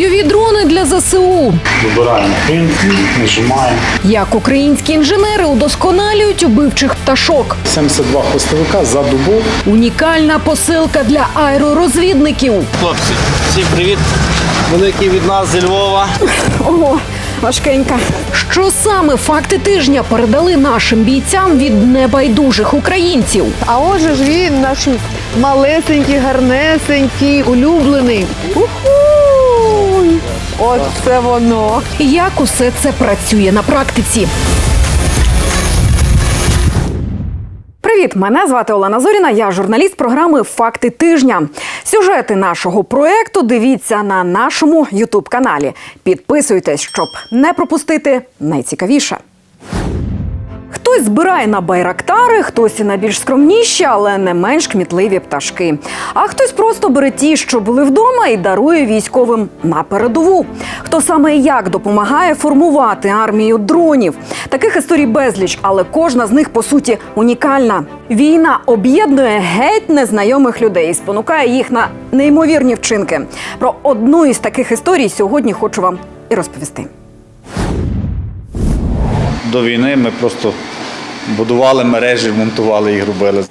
Бойові дрони для ЗСУ. Вибираємо принт, нажимаємо. Як українські інженери удосконалюють убивчих пташок. 72 хвостовика за добу. Унікальна посилка для аеророзвідників. Хлопці, всім привіт. Великий від нас зі Львова. Ого, важкенька. Що саме факти тижня передали нашим бійцям від небайдужих українців? А отже ж він наш малесенький, гарнесенький, улюблений. Уху! От це воно. Як усе це працює на практиці? Привіт, мене звати Олена Зоріна. Я журналіст програми Факти тижня. Сюжети нашого проекту дивіться на нашому Ютуб каналі. Підписуйтесь, щоб не пропустити найцікавіше. Хтось збирає на байрактари, хтось і на більш скромніші, але не менш кмітливі пташки. А хтось просто бере ті, що були вдома, і дарує військовим на передову. Хто саме і як допомагає формувати армію дронів. Таких історій безліч, але кожна з них по суті унікальна. Війна об'єднує геть незнайомих людей, і спонукає їх на неймовірні вчинки. Про одну із таких історій сьогодні хочу вам і розповісти. До війни ми просто будували мережі, монтували їх, робили.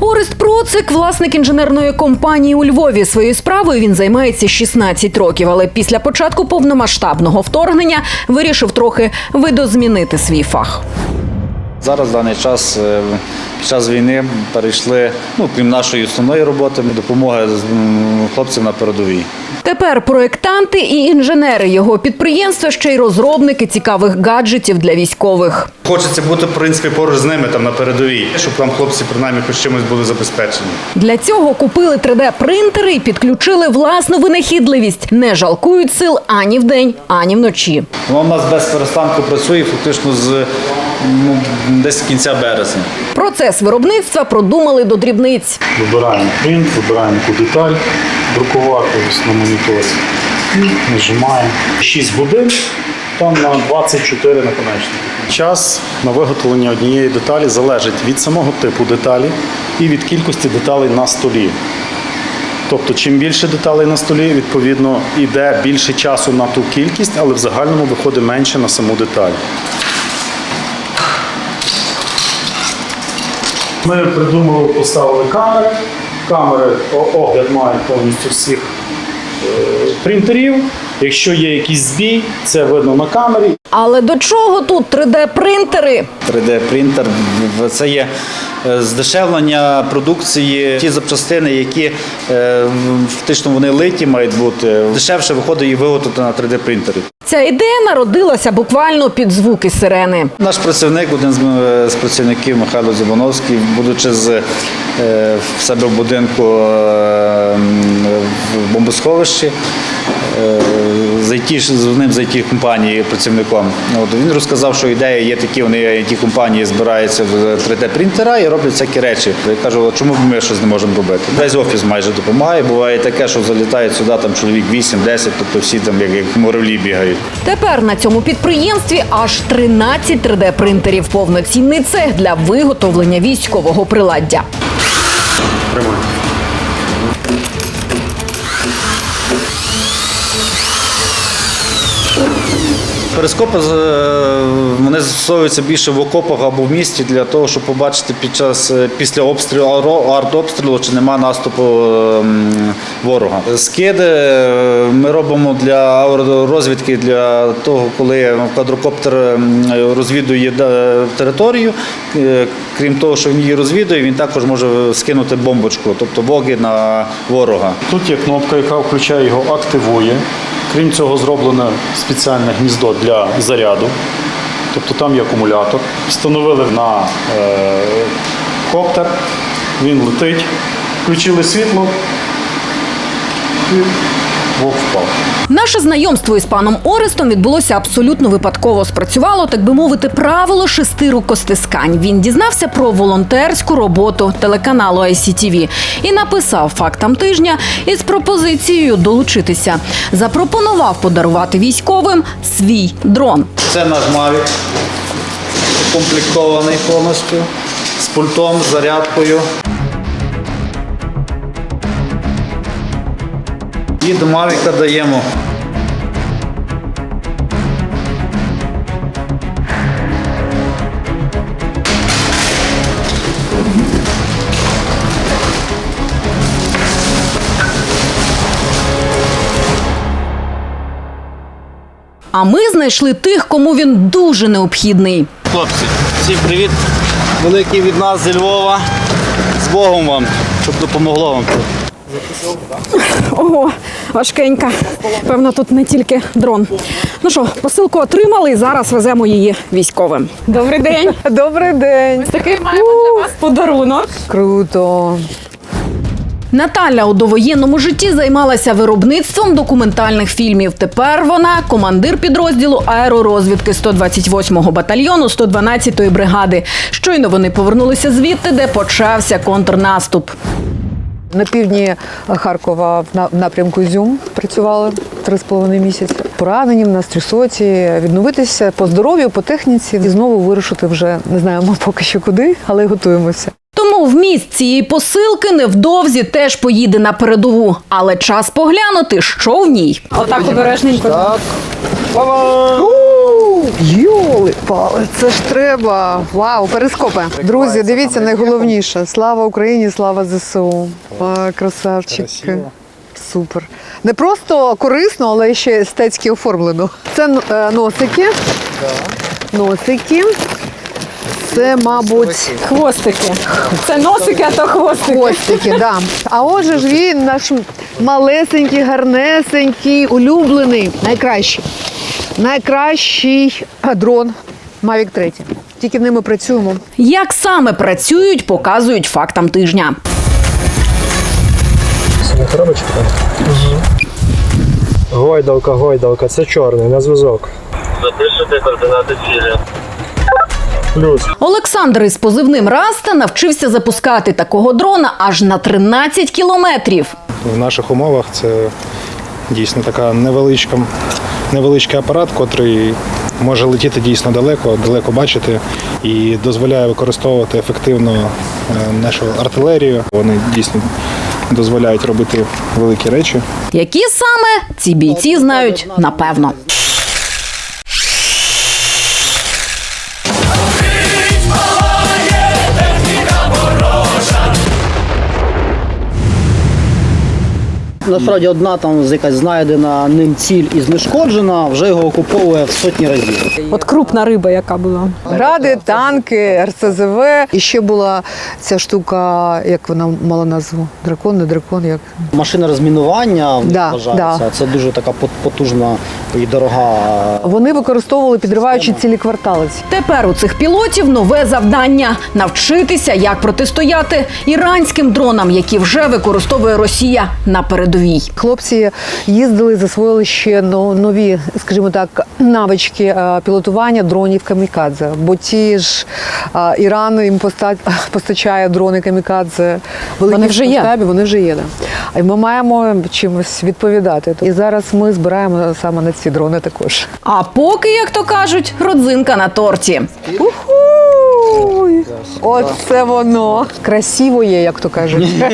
Орест Процик, власник інженерної компанії у Львові. Своєю справою він займається 16 років, але після початку повномасштабного вторгнення вирішив трохи видозмінити свій фах. Зараз в даний час е, під час війни перейшли, ну крім нашої основної роботи, допомоги м, хлопцям на передовій. Тепер проєктанти і інженери його підприємства ще й розробники цікавих гаджетів для військових. Хочеться бути в принципі поруч з ними там на передовій, щоб там хлопці принаймні хоч чимось були забезпечені. Для цього купили 3D-принтери і підключили власну винахідливість. Не жалкують сил ані вдень, ані вночі. Воно в нас без перестанку працює фактично з ну, десь кінця березня. Процес виробництва продумали до дрібниць. Вибираємо принт, вибираємо яку деталь друкувати на моніторі. Нажимаємо. 6 годин, там на 24 наконечники. Час на виготовлення однієї деталі залежить від самого типу деталі і від кількості деталей на столі. Тобто, чим більше деталей на столі, відповідно, йде більше часу на ту кількість, але в загальному виходить менше на саму деталь. Ми придумали, поставили камери. Камери огляд мають повністю всіх е, принтерів. Якщо є якийсь збій, це видно на камері. Але до чого тут 3D-принтери? 3D-принтер це є е, здешевлення продукції, ті запчастини, які е, фактично вони литі мають бути. Дешевше виходить їх виготовити на 3D-принтері. Ця ідея народилася буквально під звуки сирени. Наш працівник, один з, працівників Михайло Зібановський, будучи з, е, в себе в будинку е, в бомбосховищі, е, з ж- з одним з it компанії працівником. От, він розказав, що ідеї є такі, вони it компанії збираються в 3D-принтера і роблять всякі речі. Я кажу, чому ми щось не можемо робити? Весь офіс майже допомагає. Буває таке, що залітають сюди там чоловік 8-10, тобто всі там як, як муравлі бігають. Тепер на цьому підприємстві аж 13 3D-принтерів. Повноцінний цех для виготовлення військового приладдя. Перископи е, вони застосовуються більше в окопах або в місті для того, щоб побачити під час е, після обстрілу артобстрілу, чи нема наступу е, ворога. Скиди е, ми робимо для аеророзвідки для того, коли квадрокоптер розвідує е, територію. Крім того, що він її розвідує, він також може скинути бомбочку, тобто воги на ворога. Тут є кнопка, яка включає його, активує. Крім цього, зроблене спеціальне гніздо для заряду. Тобто там є акумулятор. Встановили на е, коптер, він летить, включили світло і вовк впав. Наше знайомство із паном Орестом відбулося абсолютно випадково. Спрацювало, так би мовити, правило шести рукостискань. Він дізнався про волонтерську роботу телеканалу ICTV і написав фактам тижня із пропозицією долучитися. Запропонував подарувати військовим свій дрон. Це наш Mavic, укомплектований повністю з пультом, зарядкою. І до Марика даємо. А ми знайшли тих, кому він дуже необхідний. Хлопці, всім привіт! Великий від нас зі Львова. З Богом вам, щоб допомогло вам. тут. Ого, важкенька. Певно, тут не тільки дрон. Ну що, посилку отримали і зараз веземо її військовим. Добрий день. Добрий день. Такий маємо для вас подарунок. Круто. Наталя у довоєнному житті займалася виробництвом документальних фільмів. Тепер вона командир підрозділу аеророзвідки 128-го батальйону 112-ї бригади. Щойно вони повернулися звідти, де почався контрнаступ. На півдні Харкова в напрямку Ізюм працювали три з половиною місяці. Поранені в нас трьохсоті, відновитися по здоров'ю, по техніці і знову вирушити вже не знаємо поки що куди, але готуємося. Тому вміст цієї посилки невдовзі теж поїде на передову. Але час поглянути, що в ній. Отак обережненько. Так. Йоли пали, це ж треба. Вау, перископи. Друзі, дивіться, найголовніше. Слава Україні, слава ЗСУ. А, красавчики. Красиво. Супер. Не просто корисно, але ще естетськи оформлено. Це е, носики. Носики. Це, мабуть, Хвостики. Це носики, а то хвостики. хвостики, да. А отже ж він наш малесенький, гарнесенький, улюблений, найкращий. Найкращий дрон Mavic 3. Тільки ними працюємо. Як саме працюють, показують фактам тижня. Коробочка? Гойдалка, гойдалка, це чорний на зв'язок. Запишете координати цілі. Плюс. Олександр із позивним Раста навчився запускати такого дрона аж на 13 кілометрів. в наших умовах це дійсно така невеличка, невеличкий апарат, котрий може летіти дійсно далеко, далеко бачити і дозволяє використовувати ефективно е, нашу артилерію. Вони дійсно дозволяють робити великі речі. Які саме ці бійці знають напевно. Насправді одна там якась знайдена ним ціль і знешкоджена, вже його окуповує в сотні разів. От крупна риба, яка була. Ради, танки, РСЗВ. І ще була ця штука, як вона мала назву? Дракон, не дракон, як Машина розмінування Да, вважається. да. Це дуже така пот- потужна і дорога. вони використовували підриваючи цілі квартали. Тепер у цих пілотів нове завдання навчитися, як протистояти іранським дронам, які вже використовує Росія на передовій. Хлопці їздили, засвоїли ще нові, скажімо так, навички е, пілотування дронів камікадзе. Бо ті ж е, Іран їм поста- постачає дрони камікадзе. великі Вони вже є. Вони вже є. Да. А ми маємо чимось відповідати. І зараз ми збираємо саме на ці дрони також. А поки, як то кажуть, родзинка на торті. Уху! Оце воно. Красиво є, як то кажуть.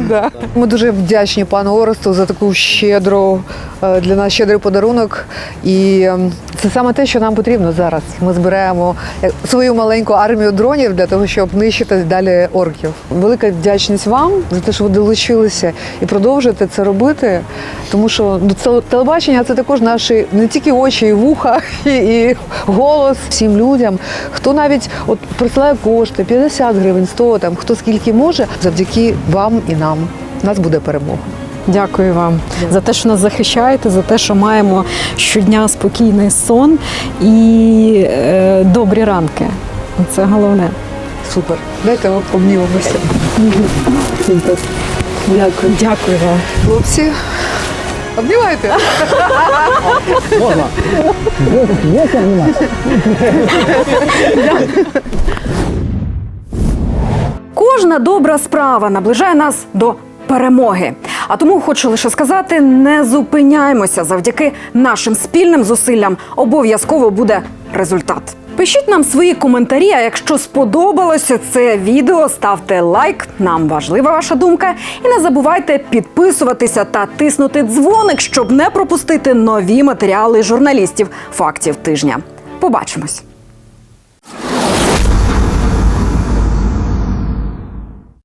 Да. Ми дуже вдячні пану Оресту за таку щедру е, для нас щедрий подарунок. І ем, це саме те, що нам потрібно зараз. Ми збираємо е, свою маленьку армію дронів для того, щоб нищити далі орків. Велика вдячність вам за те, що ви долучилися і продовжуєте це робити. Тому що ну, телебачення це також наші не тільки очі, і вуха, і, і голос всім людям. Хто навіть от присилає кошти 50 гривень, 100, там хто скільки може, завдяки вам і нам. У нас буде перемога. Дякую вам за те, що нас захищаєте, за те, що маємо щодня спокійний сон і е, добрі ранки. Це головне. Супер. Дайте обнімемося. Дякую. Дякую вам. Хлопці. Обнімайте. Можна? Кожна добра справа наближає нас до перемоги. А тому хочу лише сказати: не зупиняємося завдяки нашим спільним зусиллям. Обов'язково буде результат. Пишіть нам свої коментарі. А якщо сподобалося це відео, ставте лайк. Нам важлива ваша думка. І не забувайте підписуватися та тиснути дзвоник, щоб не пропустити нові матеріали журналістів фактів тижня. Побачимось.